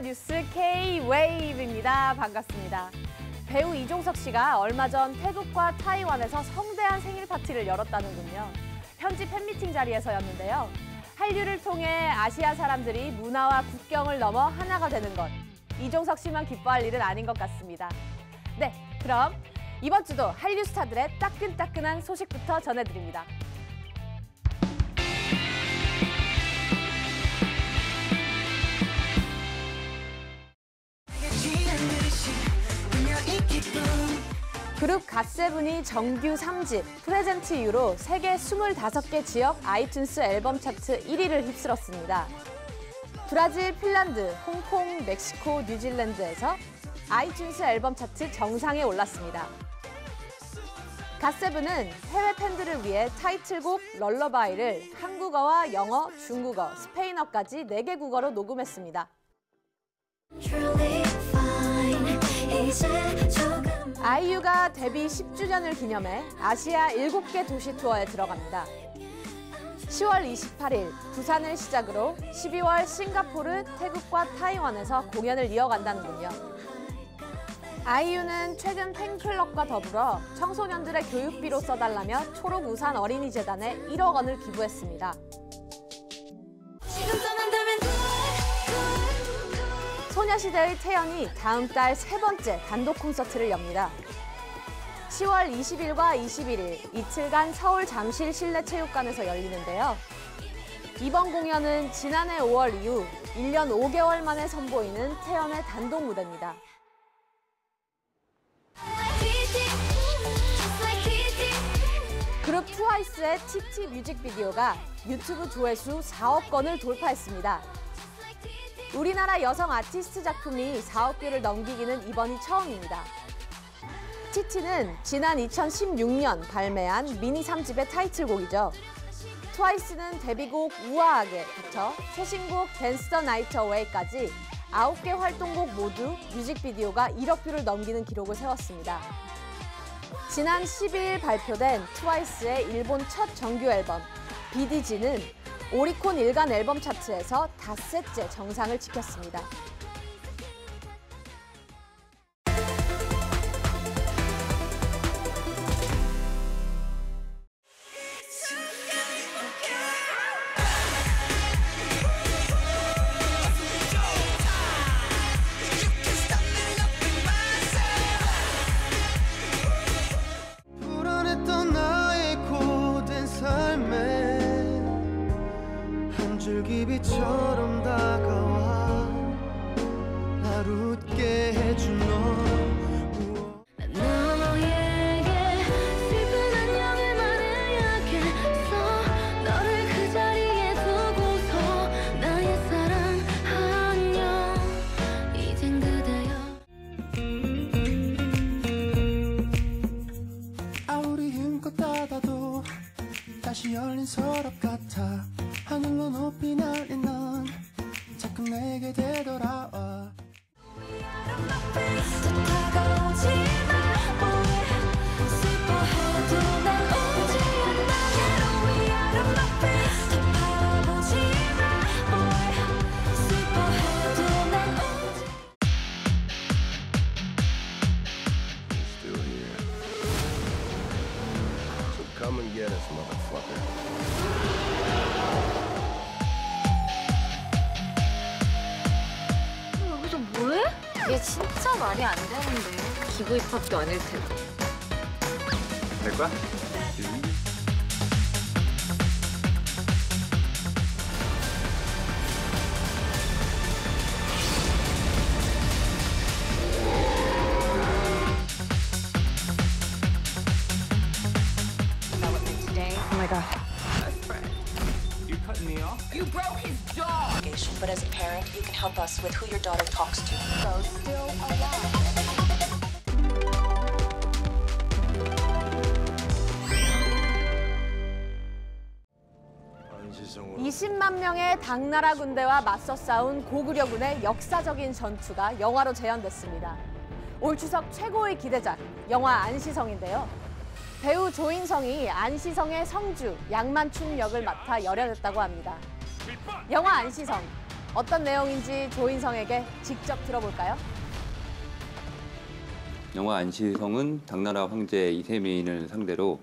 뉴스 K-웨이브입니다. 반갑습니다. 배우 이종석 씨가 얼마 전 태국과 타이완에서 성대한 생일 파티를 열었다는군요. 현지 팬미팅 자리에서였는데요. 한류를 통해 아시아 사람들이 문화와 국경을 넘어 하나가 되는 것. 이종석 씨만 기뻐할 일은 아닌 것 같습니다. 네, 그럼 이번 주도 한류 스타들의 따끈따끈한 소식부터 전해드립니다. 그룹 갓세븐이 정규 3집 프레젠트 이후로 세계 25개 지역 아이튠스 앨범 차트 1위를 휩쓸었습니다. 브라질, 핀란드, 홍콩, 멕시코, 뉴질랜드에서 아이튠스 앨범 차트 정상에 올랐습니다. 갓세븐은 해외 팬들을 위해 타이틀곡 럴러바이를 한국어와 영어, 중국어, 스페인어까지 4개 국어로 녹음했습니다. 아이유가 데뷔 10주년을 기념해 아시아 7개 도시 투어에 들어갑니다. 10월 28일 부산을 시작으로 12월 싱가포르, 태국과 타이완에서 공연을 이어간다는군요. 아이유는 최근 팬클럽과 더불어 청소년들의 교육비로 써달라며 초록우산 어린이재단에 1억 원을 기부했습니다. 소녀시대의 태연이 다음 달 세 번째 단독 콘서트를 엽니다. 10월 20일과 21일 이틀간 서울 잠실 실내체육관에서 열리는데요. 이번 공연은 지난해 5월 이후 1년 5개월 만에 선보이는 태연의 단독 무대입니다. 그룹 트와이스의 TT 뮤직비디오가 유튜브 조회수 4억 건을 돌파했습니다. 우리나라 여성 아티스트 작품이 4억 뷰를 넘기기는 이번이 처음입니다. TT는 지난 2016년 발매한 미니 3집의 타이틀곡이죠. 트와이스는 데뷔곡 우아하게부터 최신곡 댄스 더 나이트 어웨이까지 9개 활동곡 모두 뮤직비디오가 1억 뷰를 넘기는 기록을 세웠습니다. 지난 12일 발표된 트와이스의 일본 첫 정규 앨범 BDG는 오리콘 일간 앨범 차트에서 닷새째 정상을 지켰습니다. 줄기비처럼 다가와. 날 웃게 해준 너. 난 너에게 슬픈 안녕을 말해야겠어 너를 그 자리에 두고서 나의 사랑 안녕 이젠 그대여. 아무리 힘껏 닫아도 다시 열린 서랍 같아 하늘로 얘 진짜 말이 안 되는데 기부 입학도 아닐 테고 될 거야? With who your daughter talks to. 20만 명의 당나라 군대와 맞서 싸운 고구려군의 역사적인 전투가 영화로 재현됐습니다. 올 추석 최고의 기대작, 영화 안시성인데요. 배우 조인성이 안시성의 성주, 양만춘 역을 맡아 열연했다고 합니다. 영화 안시성, 어떤 내용인지 조인성에게 직접 들어볼까요? 영화 안시성은 당나라 황제 이세민을 상대로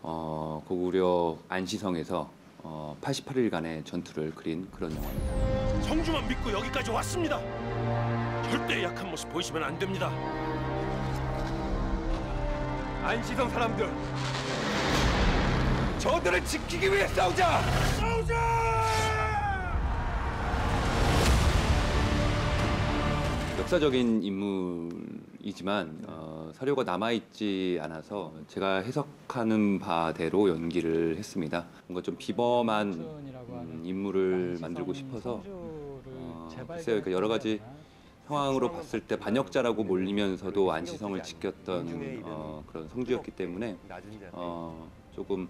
어, 고구려 안시성에서 어, 88일간의 전투를 그린 그런 영화입니다. 성주만 믿고 여기까지 왔습니다. 절대 약한 모습 보이시면 안 됩니다. 안시성 사람들, 저들을 지키기 위해 싸우자! 싸우자! 역사적인 인물이지만 어, 사료가 남아있지 않아서 제가 해석하는 바대로 연기를 했습니다. 뭔가 좀 비범한 음, 인물을 만들고 싶어서 어, 글쎄요, 그러니까 여러 가지 상황으로 봤을 때 반역자라고 몰리면서도 안시성을 지켰던 어, 그런 성주였기 때문에 어, 조금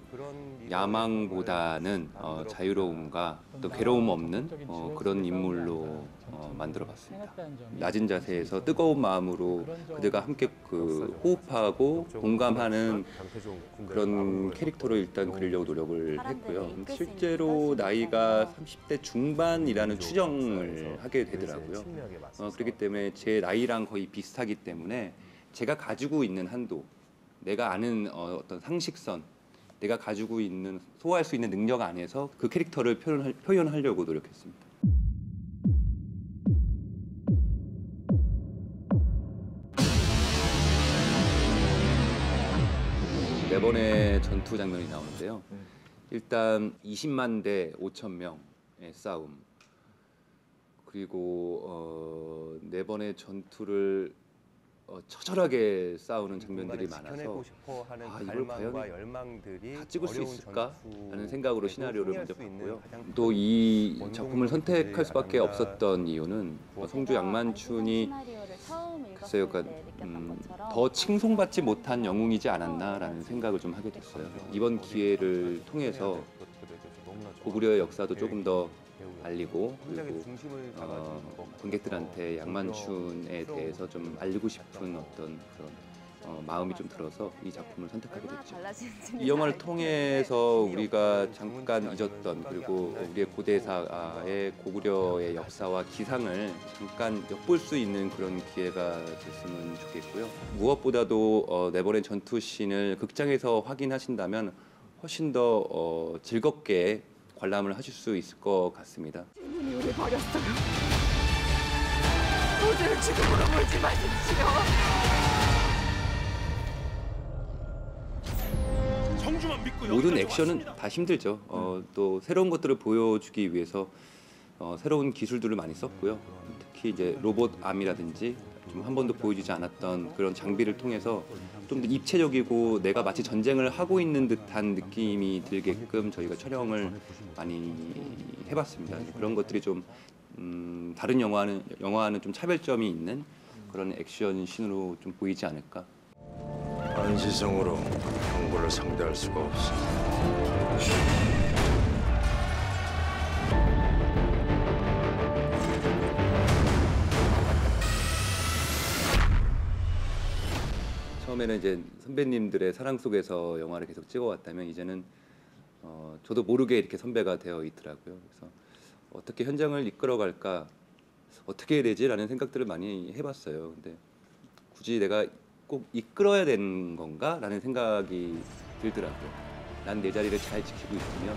야망보다는 어, 자유로움과 또 괴로움 없는 어, 그런 인물로 어, 만들어봤습니다. 낮은 자세에서 뜨거운 마음으로 그들과 함께 그 호흡하고 공감하는 그런 캐릭터로 일단 그리려고 노력을 했고요. 실제로 나이가 30대 중반이라는 추정을 하게 되더라고요. 어, 그렇기 때문에 제 나이랑 거의 비슷하기 때문에 제가 가지고 있는 한도, 내가 아는 어, 어떤 상식선, 내가 가지고 있는 소화할 수 있는 능력 안에서 그 캐릭터를 표현할, 표현하려고 노력했습니다. 네 번의 전투 장면이 나오는데요. 일단 20만 대 5천 명의 싸움 그리고 어, 네 번의 전투를 어, 처절하게 싸우는 장면들이 많아서 아, 이걸 과연 다 찍을 수 있을까? 라는 생각으로 시나리오를 먼저 봤고요. 또 이 작품을 선택할 수밖에 없었던 이유는 어, 성주 양만춘이 글쎄요, 그러니까 음, 더 칭송받지 못한 영웅이지 않았나라는 생각을 좀 하게 됐어요. 이번 기회를 통해서 고구려의 역사도 조금 더 알리고 그리고 어, 관객들한테 양만춘에 대해서 좀 알리고 싶은 어떤 그런 어, 마음이 좀 들어서 이 작품을 선택하게 됐죠. 이 영화를 통해서 우리가 잠깐 잊었던 그리고 우리의 고대사의 고구려의 역사와 기상을 잠깐 엿볼 수 있는 그런 기회가 됐으면 좋겠고요. 무엇보다도 어, 네버랜 전투 씬을 극장에서 확인하신다면 훨씬 더 어, 즐겁게 관람을 하실 수 있을 것 같습니다. 성주만 믿고 모든 여기까지 액션은 왔습니다. 다 힘들죠. 어, 또 새로운 것들을 보여주기 위해서 어, 새로운 기술들을 많이 썼고요. 특히 이제 로봇 암이라든지 좀 한 번도 보여주지 않았던 그런 장비를 통해서 좀 더 입체적이고 내가 마치 전쟁을 하고 있는 듯한 느낌이 들게끔 저희가 촬영을 많이 해봤습니다. 그런 것들이 좀 음, 다른 영화는 영화와는 좀 차별점이 있는 그런 액션 씬으로 좀 보이지 않을까 안시성으로 형부를 상대할 수가 없어. 처음에는 이제 선배님들의 사랑 속에서 영화를 계속 찍어왔다면 이제는 어, 저도 모르게 이렇게 선배가 되어 있더라고요. 그래서 어떻게 현장을 이끌어갈까, 어떻게 해야 되지라는 생각들을 많이 해봤어요. 근데 굳이 내가 꼭 이끌어야 되는 건가라는 생각이 들더라고요. 난 내 자리를 잘 지키고 있으면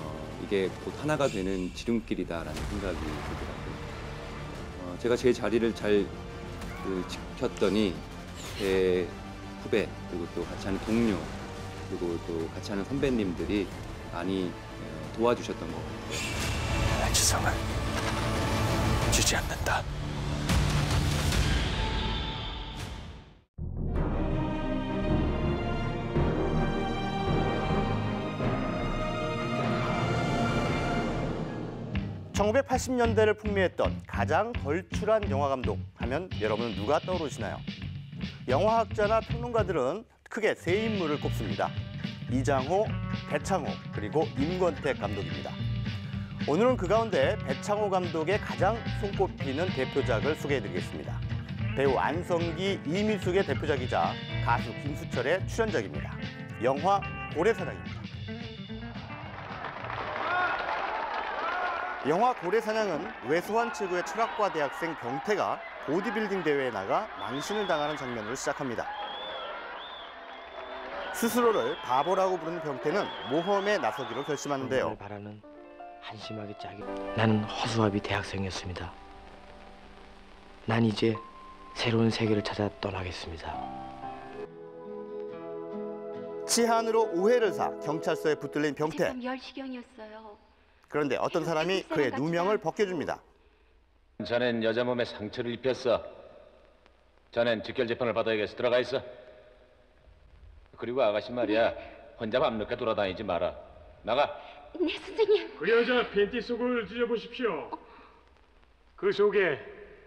어, 이게 곧 하나가 되는 지름길이다라는 생각이 들더라고요. 어, 제가 제 자리를 잘 그, 지켰더니 제 후배 그리고 또 같이 하는 동료 그리고 또 같이 하는 선배님들이 많이 어, 도와주셨던 것 같아요. 안시성은 지지 않는다. (1980년대를) 풍미했던 가장 걸출한 영화 감독 하면 여러분은 누가 떠오르시나요? 영화학자나 평론가들은 크게 세 인물을 꼽습니다. 이장호, 배창호, 그리고 임권택 감독입니다. 오늘은 그 가운데 배창호 감독의 가장 손꼽히는 대표작을 소개해드리겠습니다. 배우 안성기, 이미숙의 대표작이자 가수 김수철의 출연작입니다. 영화 고래사장입니다. 영화 고래사냥은 외소한 최고의 철학과 대학생 병태가 보디빌딩 대회에 나가 망신을 당하는 장면으로 시작합니다. 스스로를 바보라고 부르는 병태는 모험에 나서기로 결심하는데요. 바라는 한심하게 짝이 나는 허수아비 대학생이었습니다. 난 이제 새로운 세계를 찾아 떠나겠습니다. 치안으로 오해를 사 경찰서에 붙들린 병태. 지금 10시경이었어요. 그런데 어떤 사람이 그의 누명을 벗겨줍니다. 자넨 여자 몸에 상처를 입혔어. 자넨 직결 재판을 받아야겠어. 들어가 있어. 그리고 아가씨 말이야. 혼자 밤늦게 돌아다니지 마라. 나가. 네, 선생님. 그 여자 팬티 속을 뒤져보십시오. 그 속에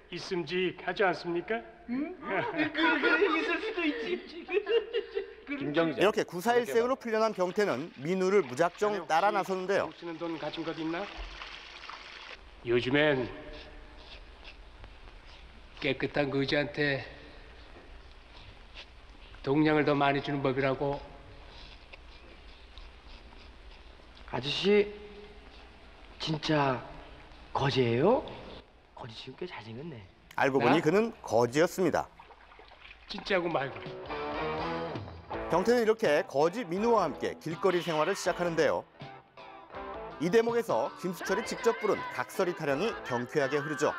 있음직하지 않습니까? 있을 수도 있지. 김정재. 이렇게 구사일생으로 풀려난 병태는 민우를 무작정 따라 나서는데요. 쓰는 돈 가진 것 있나? 요즘엔 깨끗한 거지한테 동량을 더 많이 주는 법이라고 아저씨 진짜 거지예요? 거지 지금 꽤 잘생겼네. 알고 보니 그는 거지였습니다. 진짜고 말고 병태는 이렇게 거지 민우와 함께 길거리 생활을 시작하는데요. 이 대목에서 김수철이 직접 부른 각설이 타령이 경쾌하게 흐르죠.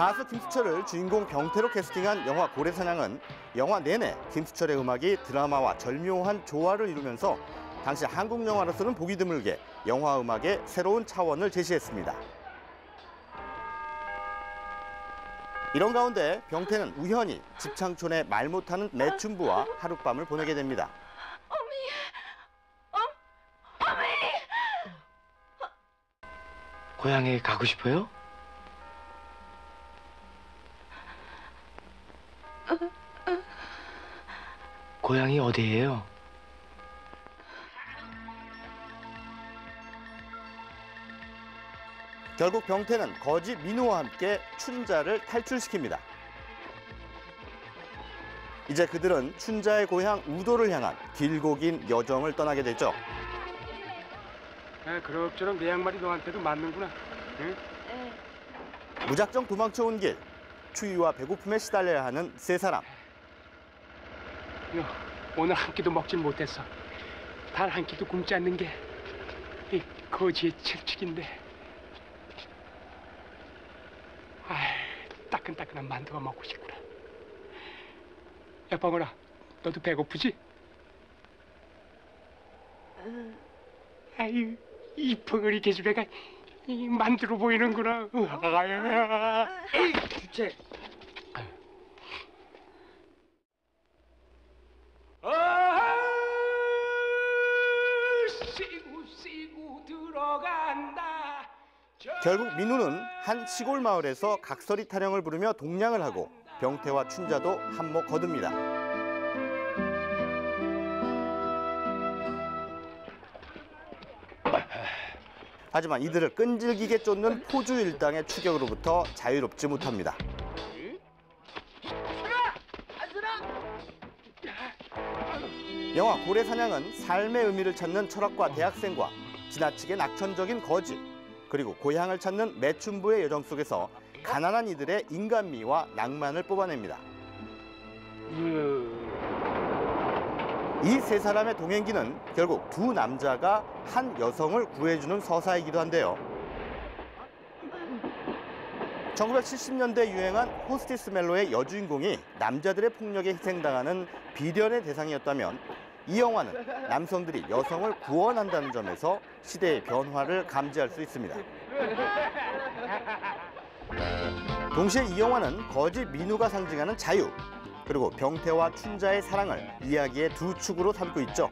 가수 김수철을 주인공 병태로 캐스팅한 영화 고래사냥은 영화 내내 김수철의 음악이 드라마와 절묘한 조화를 이루면서 당시 한국 영화로서는 보기 드물게 영화 음악의 새로운 차원을 제시했습니다. 이런 가운데 병태는 우연히 집창촌의 말 못하는 매춘부와 하룻밤을 보내게 됩니다. 고향에 가고 싶어요? 고향이 어디예요? 결국 병태는 거지 민우와 함께 춘자를 탈출시킵니다. 이제 그들은 춘자의 고향 우도를 향한 길고 긴 여정을 떠나게 되죠. 아, 그럭저럭 내 양말이 너한테도 맞는구나. 응? 무작정 도망쳐온 길, 추위와 배고픔에 시달려야 하는 세 사람. 요, 오늘 한 끼도 먹질 못했어. 단 한 끼도 굶지 않는 게 이 거지의 철칙인데. 아, 따끈따끈한 만두가 먹고 싶구나. 야, 뻥어라, 너도 배고프지? 아유, 이 벙어리 계집애가 이 만두로 보이는구나. 아유, 주체. 결국 민우는 한 시골 마을에서 각설이 타령을 부르며 동냥을 하고 병태와 춘자도 한몫 거둡니다. 하지만 이들을 끈질기게 쫓는 포주 일당의 추격으로부터 자유롭지 못합니다. 영화 고래사냥은 삶의 의미를 찾는 철학과 대학생과 지나치게 낙천적인 거지 그리고 고향을 찾는 매춘부의 여정 속에서 가난한 이들의 인간미와 낭만을 뽑아냅니다. 이 세 사람의 동행기는 결국 두 남자가 한 여성을 구해주는 서사이기도 한데요. 1970년대 유행한 호스티스 멜로의 여주인공이 남자들의 폭력에 희생당하는 비련의 대상이었다면 이 영화는 남성들이 여성을 구원한다는 점에서 시대의 변화를 감지할 수 있습니다. 동시에 이 영화는 거지 민우가 상징하는 자유, 그리고 병태와 춘자의 사랑을 이야기의 두 축으로 삼고 있죠.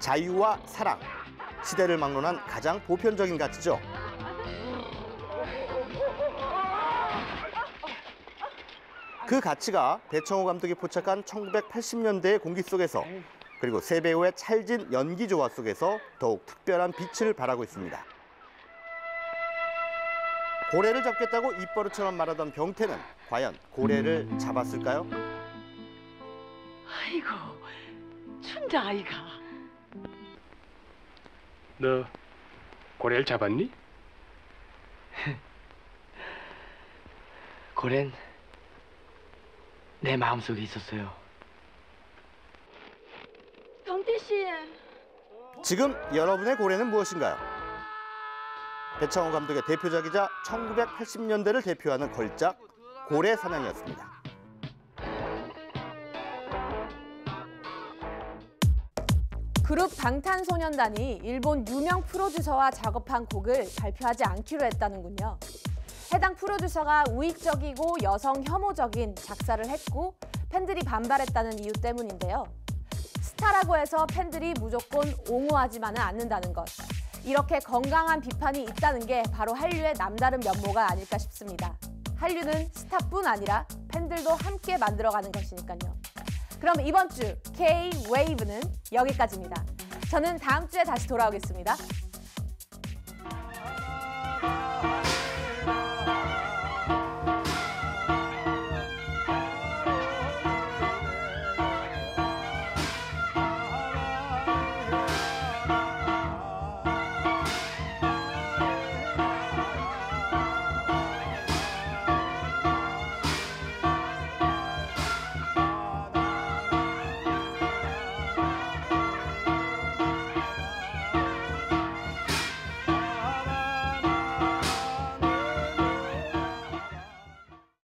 자유와 사랑, 시대를 막론한 가장 보편적인 가치죠. 그 가치가 배청호 감독이 포착한 1980년대의 공기 속에서 그리고 세 배우의 찰진 연기 조화 속에서 더욱 특별한 빛을 발하고 있습니다. 고래를 잡겠다고 입버릇처럼 말하던 병태는 과연 고래를 잡았을까요? 아이고, 춘자 아이가. 너 고래를 잡았니? 고렌 내 마음속에 있었어요. 경태 씨. 지금 여러분의 고래는 무엇인가요? 배창호 감독의 대표작이자 1980년대를 대표하는 걸작 고래 사냥이었습니다. 그룹 방탄소년단이 일본 유명 프로듀서와 작업한 곡을 발표하지 않기로 했다는군요. 해당 프로듀서가 우익적이고 여성 혐오적인 작사를 했고 팬들이 반발했다는 이유 때문인데요. 스타라고 해서 팬들이 무조건 옹호하지만은 않는다는 것. 이렇게 건강한 비판이 있다는 게 바로 한류의 남다른 면모가 아닐까 싶습니다. 한류는 스타뿐 아니라 팬들도 함께 만들어가는 것이니까요. 그럼 이번 주 K-웨이브는 여기까지입니다. 저는 다음 주에 다시 돌아오겠습니다.